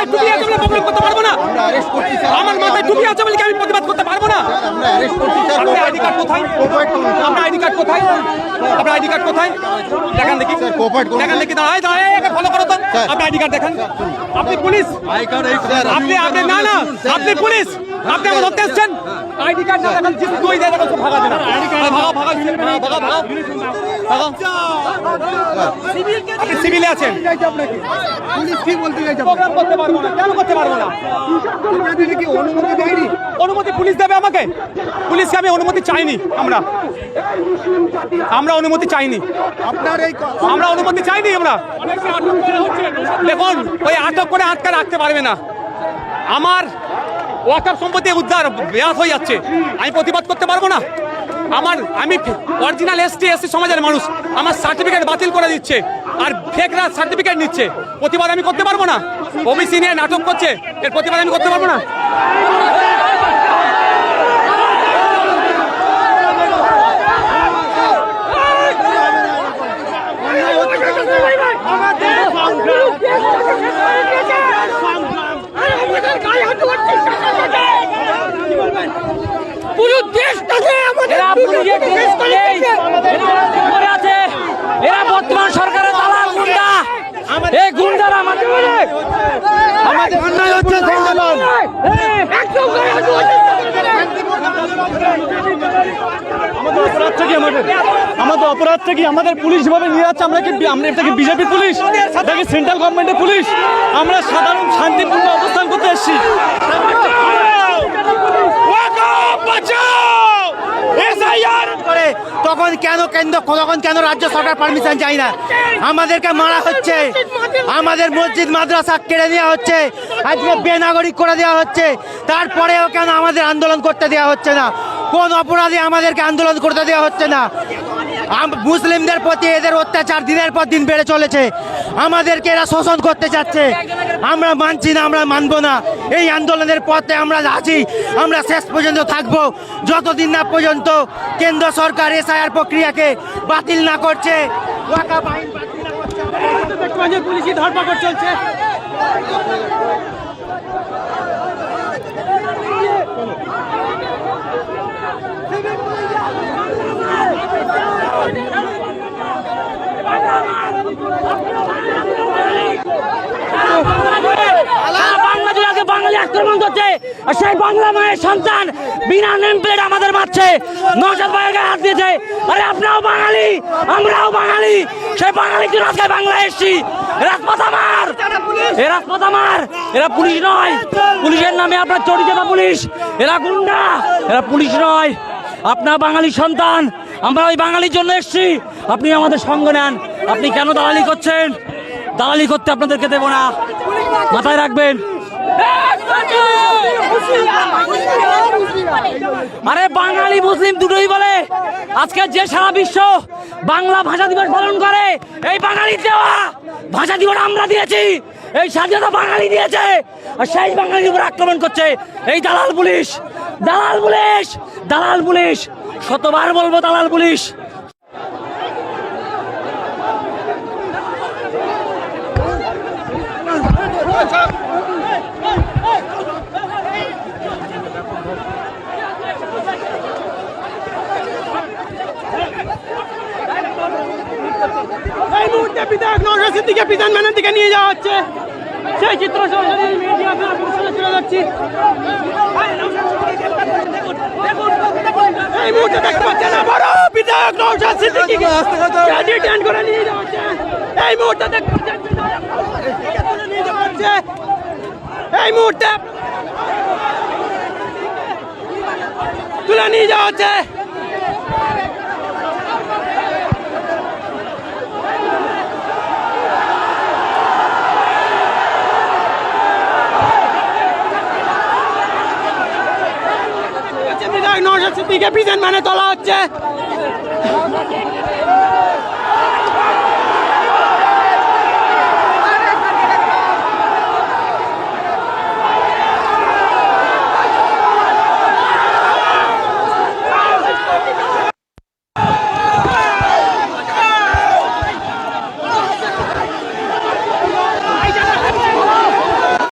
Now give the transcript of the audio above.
মাথায় টুপি আছে বলে প্রবলেম করতে পারব না। আমরা মাথায় টুপি আছে বলে আমি প্রতিবাদ করতে পারব না? আপনার আইডি কার্ড কোথায়? আপনার আইডি কার্ড কোথায়? আপনার আইডি কার্ড কোথায়? দেখান দেখি। দেখান দেখি দাঁড়ায় দাঁড়ায় ফলো করো তো। আপনার আইডি কার্ড দেখান। আপনি পুলিশ? আপনি আপনি না না। আপনি পুলিশ? আপনি আমার ধরতে এসছেন? আইডি কার্ড না দেখান জিপ দুই দেখান তো ভাগা দেন। ভাগা ভাগা ভাগা ভাগা আপনি সিভিলে আছেন? পুলিশ কি বলতে চাইছে? প্রোগ্রাম করতে পারব না। কেন করতে পারব না? কি অনুমতি দেয়নি? অনুমতি পুলিশ দেবে আমাকে? পুলিশকে আমি অনুমতি চাইনি আমরা। আমরা অনুমতি চাইনি। আপনার এই আমরা অনুমতি চাইনি আমরা। দেখুন ওই আটক করে আটকা রাখতে পারবে না। আমার ওয়াকার সম্পত্তি উদ্ধার ব্যাস হয়ে যাচ্ছে। আমি প্রতিবাদ করতে পারব না। আমার, আমি অরিজিনাল এসটি এসসি সমাজের মানুষ। আমার সার্টিফিকেট বাতিল করে দিচ্ছে আর ফেকরা সার্টিফিকেট নিচ্ছে। প্রতিবাদ আমি করতে পারব না। ওবিসি নিয়ে নাটক করছে, এর প্রতিবাদ আমি করতে পারব না পুরো দেশটাকে আমাদের এরা পুলিশের ড্রেস পরেই এরা করে আছে এরা বর্তমান সরকারের দালাল গুন্ডা এই গুন্ডারা আমাদের আমাদের অন্যায় হচ্ছে আমাদের অপরাধটা কি আমাদের আমাদের অপরাধটা কি আমাদের পুলিশ যেভাবে নিয়ে যাচ্ছে। আমরা কি আমরা এটা কি বিজেপি পুলিশ? এটা কি সেন্ট্রাল গভর্নমেন্টের পুলিশ? আমরা সাধারণ শান্তিপূর্ণ অবস্থান করতে এসেছি। করে। তখন কেন কেন্দ্র, তখন কেন রাজ্য সরকার পারমিশন চাই না? আমাদেরকে মারা হচ্ছে। আমাদের মসজিদ, মাদ্রাসা কেড়ে নেওয়া হচ্ছে। আজকে বেনাগরিক করে দেওয়া হচ্ছে। তারপরেও কেন আমাদের আন্দোলন করতে দেওয়া হচ্ছে না? কোন অপরাধে আমাদেরকে আন্দোলন করতে দেওয়া হচ্ছে না? মুসলিমদের প্রতি এদের অত্যাচার দিনের পর দিন বেড়ে চলেছে। আমাদেরকে এরা শোষণ করতে চাচ্ছে। আমরা মানছি না, আমরা মানবো না। এই আন্দোলনের পথে আমরা আছি। আমরা শেষ পর্যন্ত থাকব। যতদিন না পর্যন্ত কেন্দ্র সরকার এসআইআর প্রক্রিয়াকে বাতিল না করছে বাঙালি আক্রমণ করছে, আর সেই বাংলা মায়ের সন্তান বিনা নেম প্লেট আমাদের মারছে। নৌসাদ ভাইয়ের হাত দিয়েছে। আরে আপনারাও বাঙালি, আমরাও বাঙালি। সেই বাঙালি আজকে বাংলা এসছি। রাজপথ আমার। এরা পুলিশ নয়। পুলিশের নামে আপনার পুলিশ। এরা এরা পুলিশ নয়। আপনার বাঙালি সন্তান আমরা ওই বাঙালির জন্য এসছি। আপনি আমাদের সঙ্গ নেন। আপনি কেন দালালি করছেন? দালালি করতে আপনাদেরকে দেবো না। মাথায় রাখবেন। আরে বাঙালি, মুসলিম দুটোই বলে, আজকে যে সারা বিশ্ব বাংলা ভাষা দিবস পালন করে, এই বাঙালি দেওয়া ভাষা দিবস আমরা দিয়েছি। এই স্বাধীনতা বাঙালি দিয়েছে। আর সেই বাঙালির উপর আক্রমণ করছে এই দালাল পুলিশ। দালাল পুলিশ! দালাল পুলিশ! শতবার বলব দালাল পুলিশ! মুহূর্তে বিধায়ক নওশাদ সিদ্দিকে বিধান ম্যানের দিকে নিয়ে যাওয়া হচ্ছে। সেই চিত্র এই মুহূর্তে দেখতে পাচ্ছেন বড় বিধায়ক নওশাদ সিদ্দিকীকে ডিটেইন করে নিয়ে এই মুহূর্তে দেখতে পাচ্ছেন নিয়ে যাওয়া হচ্ছে। এই মুহূর্তে তুলে নিয়ে যাওয়া হচ্ছে। সিদ্দিকীকে বিধান মানে তোলা হচ্ছে।